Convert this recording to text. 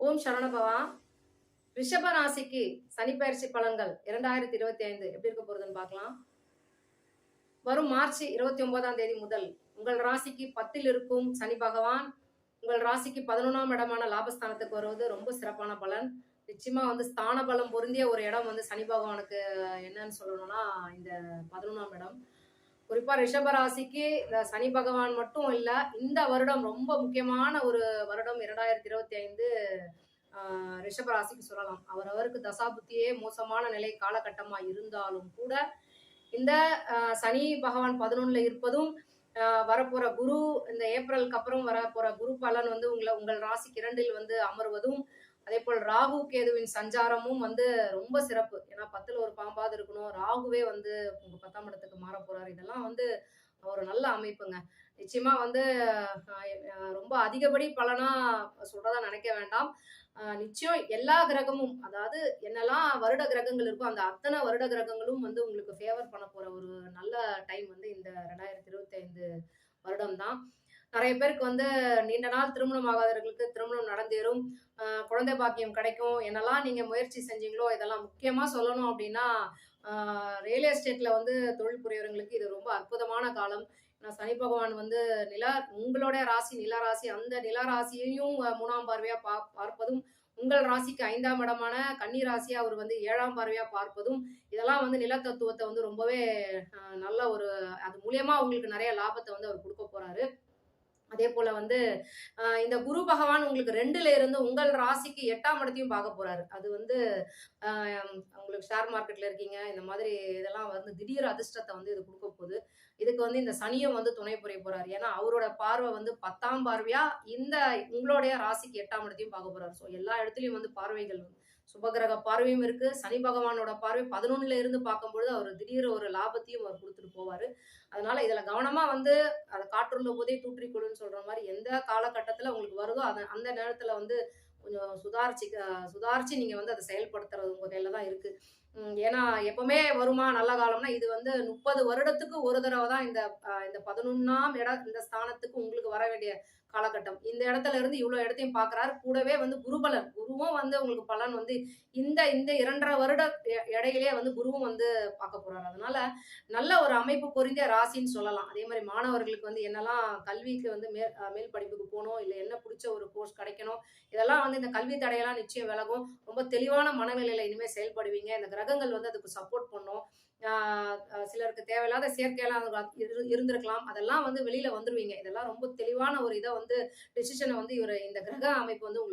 ஓம் சரணபவா ரிஷப ராசிக்கு சனிப்பயிற்சி பலன்கள் இரண்டாயிரத்தி இருபத்தி ஐந்து எப்படி இருக்க போறதுன்னு பார்க்கலாம். வரும் மார்ச் இருபத்தி ஒன்பதாம் தேதி முதல் உங்கள் ராசிக்கு பத்தில் இருக்கும் சனி பகவான் உங்கள் ராசிக்கு பதினொன்றாம் இடமான லாபஸ்தானத்துக்கு வருவது ரொம்ப சிறப்பான பலன். நிச்சயமா வந்து ஸ்தான பலம் பொருந்திய ஒரு இடம் வந்து சனி பகவானுக்கு என்னன்னு சொல்லணும்னா இந்த பதினொன்றாம் இடம். குறிப்பா ரிஷபராசிக்கு இந்த சனி பகவான் மட்டும் இல்ல இந்த வருடம் ரொம்ப முக்கியமான ஒரு வருடம் இரண்டாயிரத்தி இருபத்தி ஐந்து ரிஷபராசிக்கு சொல்லலாம். அவர் அவருக்கு தசாபுத்தியே மோசமான நிலை காலகட்டமா இருந்தாலும் கூட இந்த சனி பகவான் பதினொன்னுல இருப்பதும் வரப்போற குரு இந்த ஏப்ரலுக்கு அப்புறம் வரப்போற குரு பலன் வந்து உங்களை உங்கள் ராசிக்கு இரண்டில் வந்து அமர்வதும் அதே போல் ராகு கேதுவின் சஞ்சாரமும் வந்து ரொம்ப சிறப்பு. ஏன்னா பத்தில் ஒரு பாம்பாவது இருக்கணும். ராகுவே வந்து உங்க பத்தாம் இடத்துக்கு மாற போறாரு. இதெல்லாம் வந்து ஒரு நல்ல அமைப்புங்க. நிச்சயமா வந்து ரொம்ப அதிகப்படி பலனா சொல்றதா நினைக்க வேண்டாம். நிச்சயம் எல்லா கிரகமும் அதாவது என்னெல்லாம் வருட கிரகங்கள் இருக்கோ அந்த அத்தனை வருட கிரகங்களும் வந்து உங்களுக்கு ஃபேவர் பண்ண போற ஒரு நல்ல டைம் வந்து இந்த ரெண்டாயிரத்தி இருபத்தி ஐந்து வருடம் தான் நிறைய பேருக்கு வந்து நீண்ட நாள் திருமணம் ஆகாதவர்களுக்கு திருமணம் நடந்தேறும். குழந்தை பாக்கியம் கிடைக்கும். என்னெல்லாம் நீங்க முயற்சி செஞ்சீங்களோ இதெல்லாம் முக்கியமா சொல்லணும் அப்படின்னா ரியல் எஸ்டேட்ல வந்து தொழில் புரியவர்களுக்கு இது ரொம்ப அற்புதமான காலம். சனி பகவான் வந்து நிலா உங்களுடைய ராசி நிலா ராசி அந்த நிலா ராசியையும் மூணாம் பார்வையா பா பார்ப்பதும் உங்கள் ராசிக்கு ஐந்தாம் இடமான கன்னி ராசியை அவர் வந்து ஏழாம் பார்வையா பார்ப்பதும் இதெல்லாம் வந்து நில தத்துவத்தை வந்து ரொம்பவே நல்ல ஒரு அது மூலியமா உங்களுக்கு நிறைய லாபத்தை வந்து அவர் கொடுக்க போறாரு. அதே போல வந்து இந்த குரு பகவான் உங்களுக்கு ரெண்டுல இருந்து உங்கள் ராசிக்கு எட்டாம் இடத்தையும் பார்க்க போறாரு. அது வந்து உங்களுக்கு ஷேர் மார்க்கெட்ல இருக்கீங்க. இந்த மாதிரி இதெல்லாம் வந்து திடீர் அதிர்ஷ்டத்தை வந்து இது கொடுக்க போகுது. இதுக்கு வந்து இந்த சனியும் வந்து துணை புரிய போறாரு. ஏன்னா அவரோட பார்வை வந்து பத்தாம் பார்வையா இந்த உங்களுடைய ராசிக்கு எட்டாம் இடத்தையும் பார்க்க போறாரு. ஸோ எல்லா இடத்துலயும் வந்து பார்வைகள் சுபகிரக பார்வையும் இருக்கு. சனி பகவானோட பார்வை பதினொன்னுல இருந்து பார்க்கும்பொழுது அவர் திடீர் ஒரு லாபத்தையும் அவர் கொடுத்துட்டு போவாரு. அதனால இதுல கவனமா வந்து அதை காற்றுள்ள போதே தூற்றிக்கொள்ளுன்னு சொல்ற மாதிரி எந்த காலகட்டத்துல உங்களுக்கு வருதோ அந்த அந்த நேரத்துல வந்து கொஞ்சம் சுதாரிச்சு அஹ் சுதாரிச்சு வந்து அதை செயல்படுத்துறது உங்கள் கையில் தான் இருக்குது ஏன்னா எப்பவுமே வருமா நல்ல காலம்னா இது வந்து முப்பது வருடத்துக்கு ஒரு தடவை தான் இந்த இந்த பதினொன்னாம் இட இந்த ஸ்தானத்துக்கு உங்களுக்கு வர வேண்டிய காலகட்டம். இந்த இடத்துல இருந்து இவ்வளோ இடத்தையும் பார்க்குறாரு கூடவே வந்து குருபலன். குருவும் வந்து உங்களுக்கு பலன் வந்து இந்த இந்த இரண்டரை வருட எ- இடையிலே வந்து குருவும் வந்து பார்க்க போறாரு. அதனால நல்ல ஒரு அமைப்பு பொருந்திய ராசின்னு சொல்லலாம். அதே மாதிரி மாணவர்களுக்கு வந்து என்னெல்லாம் கல்விக்கு வந்து மேல் மேல் படிப்புக்கு போகணும் இல்லை என்ன பிடிச்ச ஒரு கோர்ஸ் கிடைக்கணும். இதெல்லாம் வந்து இந்த கல்வி தடையெல்லாம் நிச்சயம் விலகும். ரொம்ப தெளிவான மனநிலையில இனிமேல் செயல்படுவீங்க. இந்த கிரகங்கள் வந்து அதுக்கு சப்போர்ட் பண்ணும். சிலருக்கு தேவையில்லாத செயற்கையெல்லாம் இரு- இருந்திருக்கலாம். அதெல்லாம் வந்து வெளியில வந்துருவீங்க. இதெல்லாம் ரொம்ப தெளிவான ஒரு இதை வந்து டிசிஷனை வந்து இவர் இந்த கிரக அமைப்பு வந்து